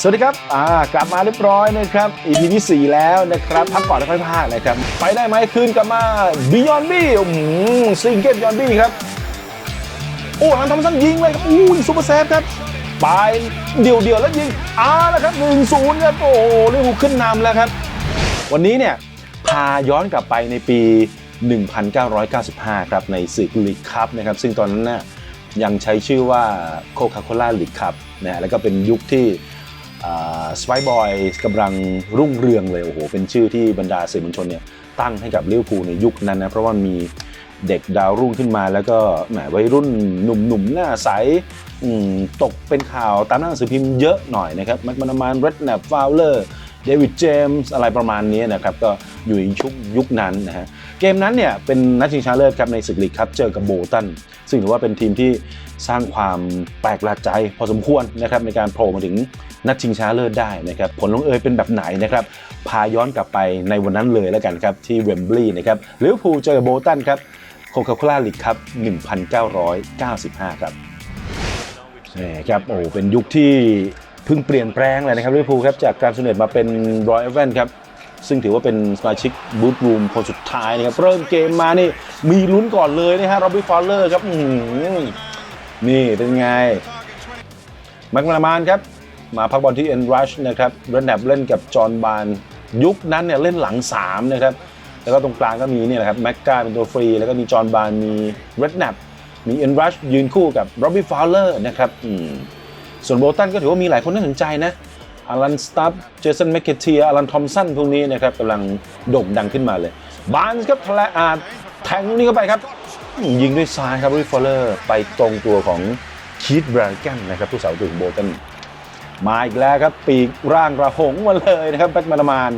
สวัสดีครับ อ่ากลับมาเรียบร้อยนะครับ EP ที่ 4 แล้วนะครับพักก่อนแล้วค่อยพากนะครับ ไปได้ไหมคืนกลับมาบิยอนบี้ซิงเกิลบิยอนบี้ครับ โอ้หลังทำสั้นยิงเลยครับอู้ยซูเปอร์เซฟครับ ไปเดี่ยวเดี่ยวแล้วยิงอ้าแล้วครับ1 0ครับ โอ้ลิเวอร์พูลขึ้นนำแล้วครับ วันนี้เนี่ย พาย้อนกลับไปในปี 1995 ครับ ในศึกลีกคัพนะครับ ซึ่งตอนนั้นน่ะยังใช้ชื่อว่าโคคาโคล่าลีกคัพนะฮะแล้วก็เป็นยุคที่ สไปบอยกำลังรุ่งเรืองเลยโอ้โหเป็นชื่อที่บรรดาสื่อมวลชนเนี่ยตั้งให้กับลิเวอร์พูลในยุคนั้นนะเพราะว่ามีเด็กดาวรุ่งขึ้นมาแล้วก็แหมวัยรุ่นหนุ่มๆหน้าใสตกเป็นข่าวตามหน้าหนังสือพิมพ์เยอะหน่อยนะครับแม็กมานามานเรดแนปฟาวเลอร์ เดวิดเจมส์อะไรประมาณนี้นะครับก็อยู่ในชุกยุคนั้นนะฮะเกมนั้นเนี่ยเป็นนัดชิงชนะเลิศครับในศึกลีกครับเจอกับโบตันซึ่งถือว่าเป็นทีมที่สร้างความแปลกประหลาดใจพอสมควรนะครับในการโผล่มาถึงนัดชิงชนะเลิศได้นะครับผลลงเอยเป็นแบบไหนนะครับพาย้อนกลับไปในวันนั้นเลยแล้วกันครับที่เวมบลีย์นะครับลิเวอร์พูลเจอกับโบตันครับโคคาโคล่าลีกครับ1995 ครับนี่ครับโอ้เป็นยุคที่ เพิ่งเปลี่ยนแปลงเลยนะครับลิเวอร์พูลครับจากการสำเร็จมาเป็นรอยเอเวนครับซึ่งถือว่าเป็นสมาชิกบูธรูมคนสุดท้ายนะครับ เริ่มเกมมานี่มีลุ้นก่อนเลยนะฮะโรบบี้ฟอลเลอร์ครับนี่เป็นไงแม็กมานามานครับ มาพักบอลที่เอ็นรัชนะครับเรนแนบเล่นกับจอห์นบานยุคนั้นเนี่ยเล่นหลัง 3 นะครับ แล้วก็ตรงกลางก็มีเนี่ยแหละครับแม็กกาเป็นตัวฟรี แล้วก็มีจอห์นบานมีเรดแนบมีเอ็นรัชยืนคู่กับโรบบี้ฟาวเลอร์นะครับอืม ส่วนโบตันก็ถือว่ามีหลายคนน่าสนใจนะอารันสตัฟเจสันแมคเคเทียอารันทอมสันพวกนี้นะครับกำลังโด่งดังขึ้นมาเลยบานส์ครับทะเลอาแทงนี่เข้าไปครับ ยิงด้วยซ้ายครับริฟอลเลอร์ไปตรงตัวของคีตแบรนแกนนะครับผู้สาวตัวของโบตันมาอีกแล้วครับ ปีกร่างระหงมาเลยนะครับแบ็กมานามาน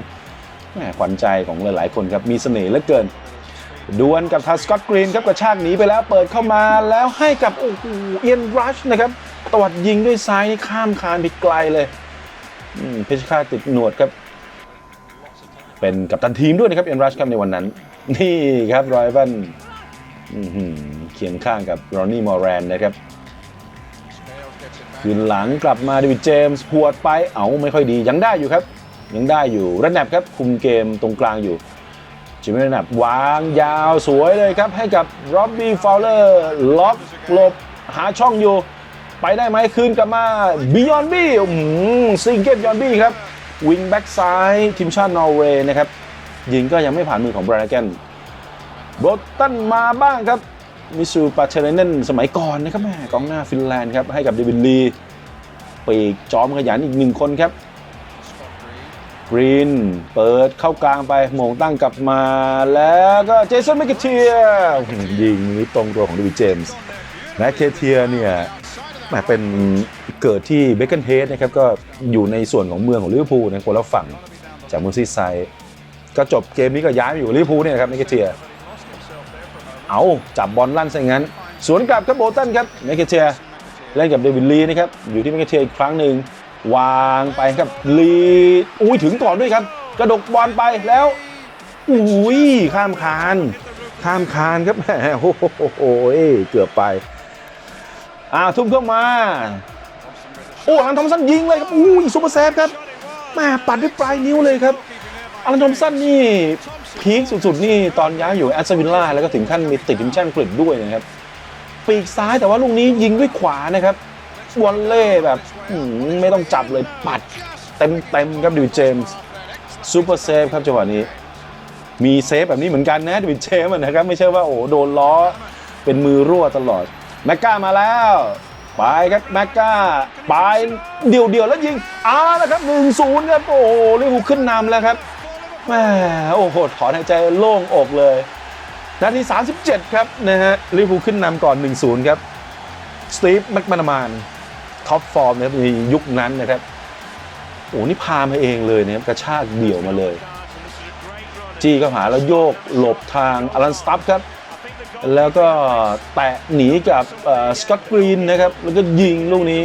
แหมขวัญใจของหลาย ๆ คนครับ มีเสน่ห์เหลือเกิน ดวลกับทาสกอตกรีนครับกระชากหนีไปแล้วเปิดเข้ามาแล้วให้กับโอ้โหเอียนรัชนะครับ ตวัดยิงด้วยซ้ายนี่ข้ามคานไปไกลเลยเพชรฆาตติดหนวดครับ เป็นกัปตันทีมด้วยนะครับเอียนรัชครับในวันนั้น นี่ครับรอยบันอื้อหือเคียงข้างกับรอนนี่มอร์แรนนะครับคืนหลังกลับมาเดวิดเจมส์พวดไปเอาไม่ค่อยดียังได้อยู่ครับ ยังได้อยู่รันแนบครับคุมเกมตรงกลางอยู่จิมมี่นับวางยาวสวยเลยครับ ให้กับร็อบบี้ฟาวเลอร์ล็อกหลบหาช่องอยู่ ไปได้ไหมคืนกลับมาบิยอนบี้ซิงเกิลบิยอนบี้ครับวิงแบ็กซ้ายทีมชาตินอร์เวย์นะครับยิงก็ยังไม่ผ่านมือของบรานแกนโบตันมาบ้างครับมิซูปาเชเรเนนสมัยก่อนนะครับแม่กองหน้าฟินแลนด์ครับให้กับเดวินลีปีกจอมขยันอีกหนึ่งคนครับกรีนเปิดเข้ากลางไปมงตั้งกลับมาแล้วก็เจสันแมคเคเทียยิงนี้ตรงตัวของเดวิดเจมส์แมคเคเทียเนี่ย เป็นเกิดที่เบคเกนเฮดนะครับก็อยู่ในส่วนของเมืองของลิเวอร์พูลในคนละฝั่งจากมืองซีไซก็จบเกมนี้ก็ย้ายไปอยู่ลิเวอร์พูลเนี่ยนะครับแมคเคเทียเอาจับบอลลั่นซะงั้น สวนกลับครับโบลตันครับแมคเคเทียเล่นกับเดวิดลีนะครับอยู่ที่แมคเคเทียร์อีกครั้งหนึ่งวางไปครับลีอุ้ยถึงก่อนด้วยครับ กระดกบอลไปแล้วอุ้ยข้ามคาน ข้ามคานครับแหมโอ้โหเกือบไป อ่าทุ่มเข้ามา โอ้อลันทอมสันยิงเลยครับอุ้ยซุปเปอร์เซฟครับแม่ปัดด้วยปลายนิ้วเลยครับอลันทอมสันนี่พีคสุดๆ นี่ตอนย้ายอยู่แอสตันวิลล่าแล้วก็ถึงขั้นมีติดทีมชาติอังกฤษด้วยนะครับ ปีกซ้ายแต่ว่าลูกนี้ยิงด้วยขวานะครับวอลเล่แบบไม่ต้องจับเลยปัด เต็มเต็มๆครับดิวเจมส์ซูเปอร์เซฟครับจังหวะนี้ มีเซฟแบบนี้เหมือนกันนะดิวเจมส์นะครับ ไม่ใช่ว่าโอ้โดนล้อเป็นมือรั่วตลอด แม็กกามาแล้ว ไปครับแม็กกาไปเดี่ยวเดียวแล้วยิงอ้านะครับหนึ่งศูนย์ครับ โอ้โหลิเวอร์พูลขึ้นนำแล้วครับแหมโอ้โหถอนหายใจโล่งอกเลยนาที 37 ครับนะฮะลิเวอร์พูลขึ้นนำก่อน 1-0 ครับสตีฟแม็กมานามานท็อปฟอร์มนะครับในยุคนั้นนะครับโอ้นี่พามาเองเลยนะครับกระชากเดี่ยวมาเลย จี้เข้าหาแล้วโยกหลบทางอลันสตัฟครับ แล้วก็แตะหนีกับสกอตกรีนนะครับแล้วก็ยิงลูกนี้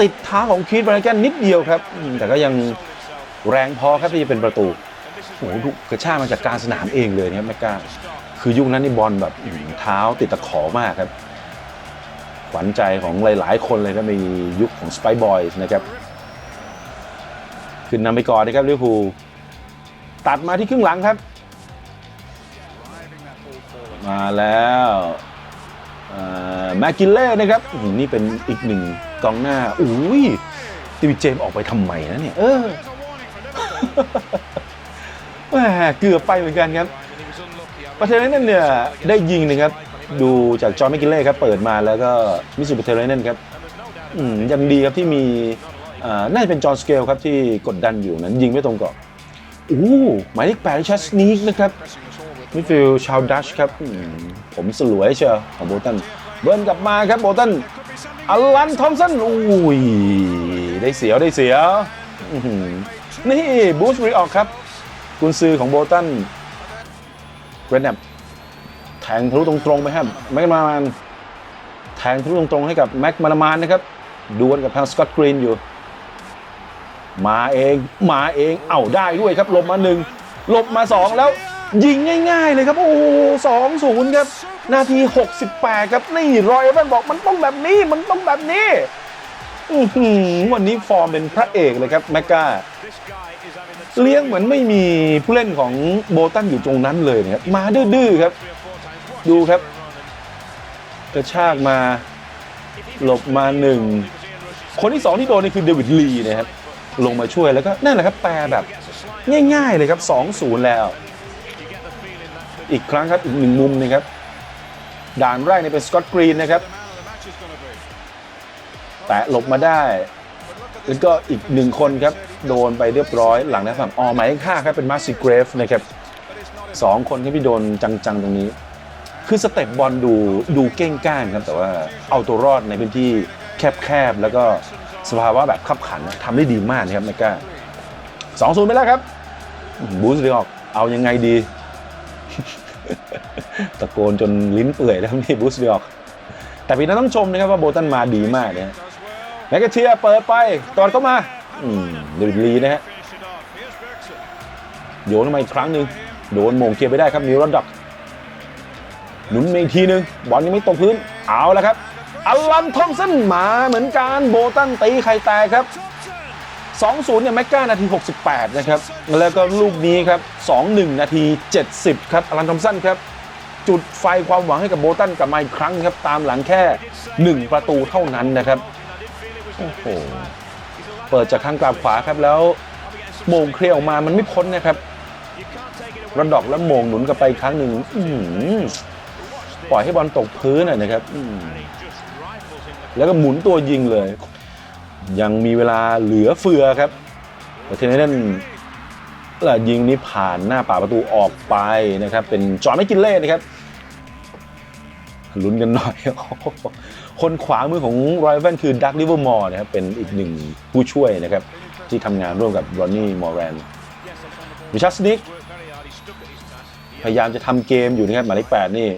ติดเท้าของคีตบรานแกนนิดเดียวครับ แต่ก็ยังแรงพอครับที่จะเป็นประตูโอ้โหถูกกระชากมาจากกลารสนามเองเลยนะครับแม็กกาคือยุคนั้นนี่บอลแบบเท้าติดตะขอมากครับ ขวัญใจของหลายๆ คนเลยครับในยุคของ Spy Boys นะครับ ขึ้นนำไปก่อนนะครับลิเวอร์พูลตัดมาที่ครึ่งหลังครับ มาแล้วแม็กกินเล่นะครับนี่เป็นอีกหนึ่งกองหน้าอุ้ยตีวิเจมออกไปทำไมนะเนี่ยเออแหมเกือบไปเหมือนกันครับประเทศนั้นเนี่ยได้ยิงนะครับ ดูจากจอห์แมกกินเล่ครับเปิดมาแล้วก็มิสุประเทศนั้นครับอืมยังดีครับที่มีน่าจะเป็นจอห์นสเกลครับที่กดดันอยู่นั้นยิงไม่ตรงกรอบอู้หมายเลขแปดชัสนีกนะครับ มิดฟิลด์ชาวดัชครับ ผมสลวยเชียวของโบตันเบิร์นกลับมาครับโบตันอลันทอมสันอุ้ยได้เสียวได้เสียวนี่บูสรีออกครับ กุนซือของโบตันเรนแนบแทงทะลุตรงๆไปครับแม็กมานามานแทงทะลุตรงๆให้กับแม็กมานามานนะครับดวลกับทางสกอตกรีนอยู่ มาเองมาเองเอ้าได้ด้วยครับหลบมาหนึ่งหลบมาสองแล้ว ยิงง่าย ๆ เลยครับ โอ้สองศูนย์ครับ นาที 68 ครับนี่รอยเอเวนบอกมันต้องแบบนี้มันต้องแบบนี้วันนี้ฟอร์มเป็นพระเอกเลยครับแมกกาเลี้ยงเหมือนไม่มีผู้เล่นของโบตันอยู่ตรงนั้นเลยนะครับมาดื้อๆครับ ดูครับ กระชากมา หลบมาหนึ่ง คนที่สองที่โดนนี่คือเดวิดลีนะครับ ลงมาช่วยแล้วก็นั่นแหละครับ แปลแบบง่าย ๆ เลยครับ 2-0 แล้ว อีกครั้งครับอีกหนึ่งมุมนะครับด่านแรกนี่เป็นสกอตกรีนนะครับแตะหลบมาได้ แล้วก็อีกหนึ่งคนครับโดนไปเรียบร้อยหลังนะฝั่งออหมายเลขห้าครับเป็นมาร์ซิเกรฟนะครับสองคนครับที่โดนจังๆตรงนี้ คือสเต็ปบอลดูดูเก้งก้านครับแต่ว่าเอาตัวรอดในพื้นที่แคบๆแล้วก็สภาวะแบบขับขันทำได้ดีมากนะครับแมกกาสองศูนย์ไปแล้วครับบูสเดียออกเอายังไงดี ตะโกนจนลิ้นเปื่อยแล้วนี่บูสเดียออกแต่ปีนั้นต้องชมนะครับว่าโบตันมาดีมากนะฮะแมกกาเทียเปิดไปตอนเข้ามาอืมเดวิดลีนะฮะโยนมาอีกครั้งหนึ่งโดนโมงเคลียร์ไปได้ครับนิวรันดักหนุนมาอีกทีหนึ่งบอลยังไม่ตกพื้นเอาแล้วครับอลันทอมสันมาเหมือนกันโบตันตีไข่แตกครับ 2-0เนี่ยแม็กกานาที 68 นะครับ แล้วก็ลูกนี้ครับ 2-1 นาที 70 ครับอลันทอมสันครับ จุดไฟความหวังให้กับโบตันกลับมาอีกครั้งครับ ตามหลังแค่ 1 ประตูเท่านั้นนะครับ โอ้โห เปิดจากข้างกลับขวาครับแล้วโมงเคลียร์ออกมามันไม่พ้นนะครับรันดอกแล้วโมงหนุนกลับไปครั้งหนึ่งปล่อยให้บอลตกพื้นน่ะนะครับแล้วก็หมุนตัวยิงเลย ยังมีเวลาเหลือเฟือครับแต่ทีนี้นั่นแล้วยิงนี้ผ่านหน้าป่าประตูออกไปนะครับ เป็นจอนไม่กินเล่นะครับลุ้นกันหน่อย คนขวามือของรอยแวนคือดักลิเวอร์มอร์นะครับ เป็นอีกหนึ่งผู้ช่วยนะครับ ที่ทำงานร่วมกับรอนนี่มอร์แรนมิชัสนิกพยายามจะทำเกมอยู่นะครับหมายเลขแปดนี่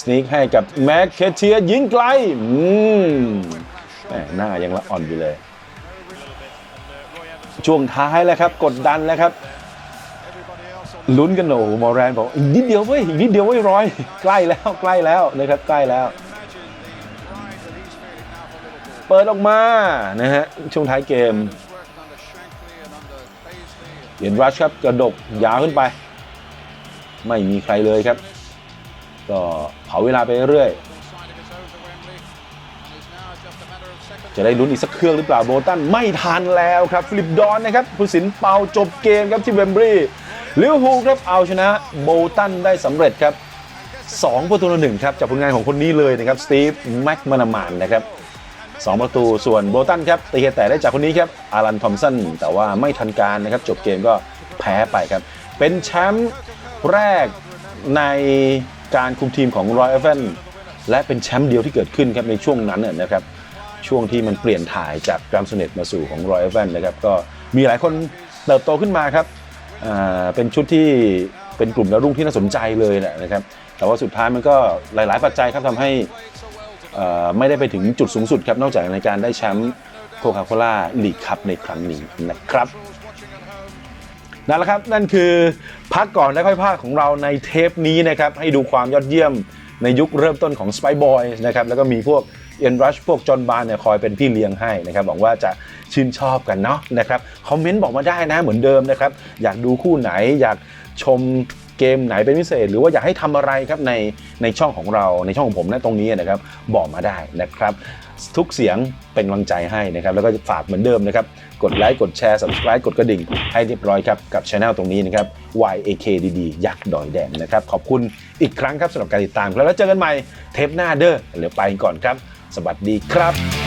สนิกให้กับแม็กเคเทียยิงไกลอืม หม่หน้ายังละอ่อนอยู่เลย ช่วงท้ายแล้วครับ กดดันแล้วครับลุ้นกันโอ้โหมอร์แรนบอกอีกนิดเดียวเว้ยอีกนิดเดียวเว้ยร้อยใกล้แล้วใกล้แล้วนะครับใกล้แล้ว เปิดออกมานะฮะช่วงท้ายเกมเห็นรัชครับกระดกยาวขึ้นไป ไม่มีใครเลยครับ ก็เผาเวลาไปเรื่อย จะได้ลุ้นอีกสักเครื่องหรือเปล่าโบตันไม่ทันแล้วครับฟิลิปดอนนะครับผู้สินเป่าจบเกมครับที่เวมบรีลิเวอร์พูลครับเอาชนะโบตันได้สำเร็จครับ2ประตูต่อหนึ่งครับจากผลงานของคนนี้เลยนะครับสตีฟแม็กมานามานนะครับ2ประตูส่วนโบตันครับตีแต่ได้จากคนนี้ครับอารันทอมสันแต่ว่าไม่ทันการนะครับจบเกมก็แพ้ไปครับ เป็นแชมป์แรกในการคุมทีมของรอยเอเวนและเป็นแชมป์เดียวที่เกิดขึ้นครับในช่วงนั้นนะครับ ช่วงที่มันเปลี่ยนถ่ายจากกรามสเนตมาสู่ของรอยเอเวนนะครับก็มีหลายคนเติบโตขึ้นมาครับเป็นชุดที่เป็นกลุ่มดาวรุ่งที่น่าสนใจเลยแหละนะครับ แต่ว่าสุดท้ายมันก็หลาย ๆ ปัจจัยครับทำให้ไม่ได้ไปถึงจุดสูงสุดครับนอกจากในการได้แชมป์โคคาโคล่าลีกคัพในครั้งนี้นะครับนั่นแหละครับนั่นคือพักก่อนและค่อยพากของเราในเทปนี้นะครับให้ดูความยอดเยี่ยมในยุคเริ่มต้นของ Spy Boy นะครับแล้วก็มีพวก เอ็นรัชพวกจอนบาร์เนี่ยคอยเป็นพี่เลี้ยงให้นะครับหวังว่าจะชื่นชอบกันเนาะนะครับคอมเมนต์บอกมาได้นะเหมือนเดิมนะครับอยากดูคู่ไหนอยากชมเกมไหนเป็นพิเศษ หรือว่าอยากให้ทำอะไรครับในในช่องของเราในช่องของผมนะตรงนี้นะครับบอกมาได้นะครับ ทุกเสียงเป็นกำลังใจให้นะครับ แล้วก็ฝากเหมือนเดิมนะครับ กดไลค์กดแชร์ subscribe กดกระดิ่ง ให้เรียบร้อยครับ กับช anel ตรงนี้นะครับ YAKDD ยักษ์ดอยแดงนะครับ ขอบคุณอีกครั้งครับสำหรับการติดตามแล้วเจอกันใหม่เทปหน้าเด้อเดี๋ยวไปก่อนครับ สวัสดีครับ